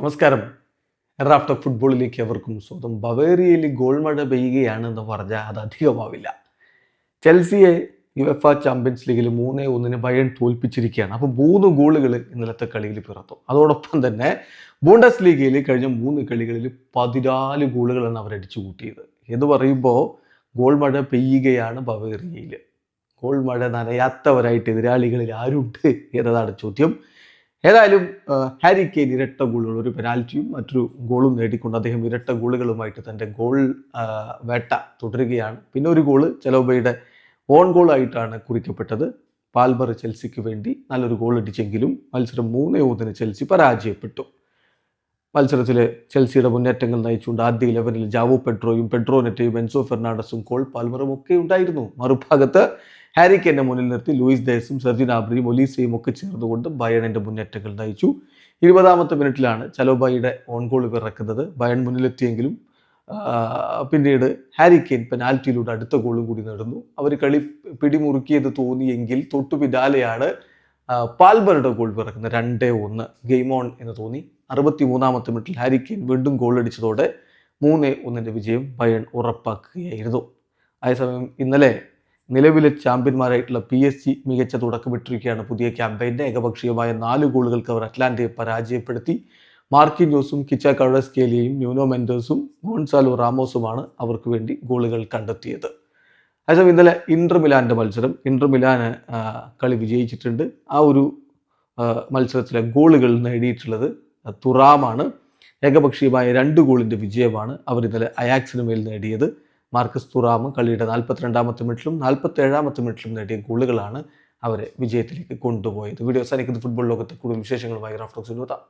നമസ്കാരം. റാഫ്റ്റർ ഫുട്ബോളിലേക്ക് അവർക്കും സ്വന്തം ബവേറിയയിൽ ഗോൾ മഴ പെയ്യുകയാണെന്ന് പറഞ്ഞാൽ അത് അധികമാവില്ല. ചെൽസിയെ യു എഫ് ആ ചാമ്പ്യൻസ് ലീഗിൽ മൂന്നേ ഒന്നിന് ബയൺ തോൽപ്പിച്ചിരിക്കുകയാണ്. അപ്പോൾ മൂന്ന് ഗോളുകൾ ഇന്നലത്തെ കളിയിൽ പിറത്തു. അതോടൊപ്പം തന്നെ ബൂണ്ടസ് ലീഗയിൽ കഴിഞ്ഞ മൂന്ന് കളികളിൽ പതിനാല് ഗോളുകളാണ് അവർ അടിച്ചു കൂട്ടിയത്. എന്ന് പറയുമ്പോൾ ഗോൾ മഴ പെയ്യുകയാണ് ബവേറിയയിൽ. ഗോൾ മഴ നനയാത്തവരായിട്ട് എതിരാളികളിൽ ആരുണ്ട് എന്നതാണ് ചോദ്യം. ഏതായാലും ഹാരി കെയിൻ ഇരട്ട ഗോളുകൾ ഒരു പെനാൽറ്റിയും മറ്റൊരു ഗോളും നേടിക്കൊണ്ട് അദ്ദേഹം ഇരട്ട ഗോളുകളുമായിട്ട് തന്റെ ഗോൾ വേട്ട തുടരുകയാണ്. പിന്നെ ഒരു ഗോൾ ചെലോബയുടെ ഓൺ ഗോൾ ആയിട്ടാണ് കുറിക്കപ്പെട്ടത്. പാൽബർ ചെൽസിക്ക് വേണ്ടി നല്ലൊരു ഗോൾ അടിച്ചെങ്കിലും മത്സരം മൂന്നേ ഒന്നിന് ചെൽസി പരാജയപ്പെട്ടു. മത്സരത്തിൽ ചെൽസിയുടെ മുന്നേറ്റങ്ങൾ നയിച്ചുകൊണ്ട് ആദ്യ ഇലവനിൽ ജാവോ പെട്രോയും പെട്രോനെറ്റയും എൻസോ ഫെർണാണ്ടസും കോൾ പാൽമറും ഒക്കെ ഉണ്ടായിരുന്നു. മറുഭാഗത്ത് ഹാരിക്കന്റെ മുന്നിൽ നിർത്തി ലൂയിസ് ദേസും സെർജിൻ ആബ്രിയും ഒലീസയും ഒക്കെ ചേർന്നുകൊണ്ട് ബയണിന്റെ മുന്നേറ്റങ്ങൾ നയിച്ചു. ഇരുപതാമത്തെ മിനിറ്റിലാണ് ചലോബായിയുടെ ഓൺ ഗോൾ പിറക്കുന്നത് ബയൺ മുന്നിലെത്തിയെങ്കിലും പിന്നീട് ഹാരി കെയിൻ പെനാൽറ്റിയിലൂടെ അടുത്ത ഗോളും കൂടി നേടുന്നു. അവർ കളി പിടിമുറുക്കിയത് തോന്നിയെങ്കിൽ തൊട്ടു പിന്നാലെയാണ് പാൽബറുടെ ഗോൾ പിറക്കുന്നത് രണ്ടേ ഒന്ന്. ഗെയിം ഓൺ എന്ന് തോന്നി. അറുപത്തി മൂന്നാമത്തെ മിനിറ്റിൽ ഹാരി കെയിൻ വീണ്ടും ഗോൾ അടിച്ചതോടെ മൂന്ന് ഒന്നിന്റെ വിജയം ബയൺ ഉറപ്പാക്കുകയായിരുന്നു. അതേസമയം ഇന്നലെ നിലവിലെ ചാമ്പ്യന്മാരായിട്ടുള്ള പി എസ് ജി മികച്ച തുടക്കമിട്ടിരിക്കുകയാണ് പുതിയ ക്യാമ്പയിന്റെ ഏകപക്ഷീയമായ നാല് ഗോളുകൾക്ക് അവർ അറ്റ്ലാന്റയെ പരാജയപ്പെടുത്തി. മാർക്കിൻജോസും കിച്ച കഴസ്കേലിയയും ന്യൂനോ മെൻഡോസും ഗോൺസാലോ റാമോസുമാണ് അവർക്ക് വേണ്ടി ഗോളുകൾ കണ്ടെത്തിയത്. അതേസമയം ഇന്നലെ ഇന്റർ മിലാന്റെ മത്സരം. ഇന്റർ മിലാന് കളി വിജയിച്ചിട്ടുണ്ട്. ആ ഒരു മത്സരത്തിലെ ഗോളുകൾ നേടിയിട്ടുള്ളത് തുറാമാണ്. ഏകപക്ഷീയമായ രണ്ട് ഗോളിന്റെ വിജയമാണ് അവർ ഇന്നലെ അയാക്സിന് മേൽ നേടിയത്. മാർക്കസ് തുറാമ് കളിയുടെ നാൽപ്പത്തിരണ്ടാമത്തെ മിനിറ്റിലും നാൽപ്പത്തേഴാമത്തെ മിനിറ്റിലും നേടിയ ഗോളുകളാണ് അവരെ വിജയത്തിലേക്ക് കൊണ്ടുപോയത്. വീഡിയോ അവസാനിക്കുന്ന ഫുട്ബോൾ ലോകത്തെ കൂടുതൽ വിശേഷങ്ങളുമായി റാഫ്റ്റോക്സിൽ നോത്താം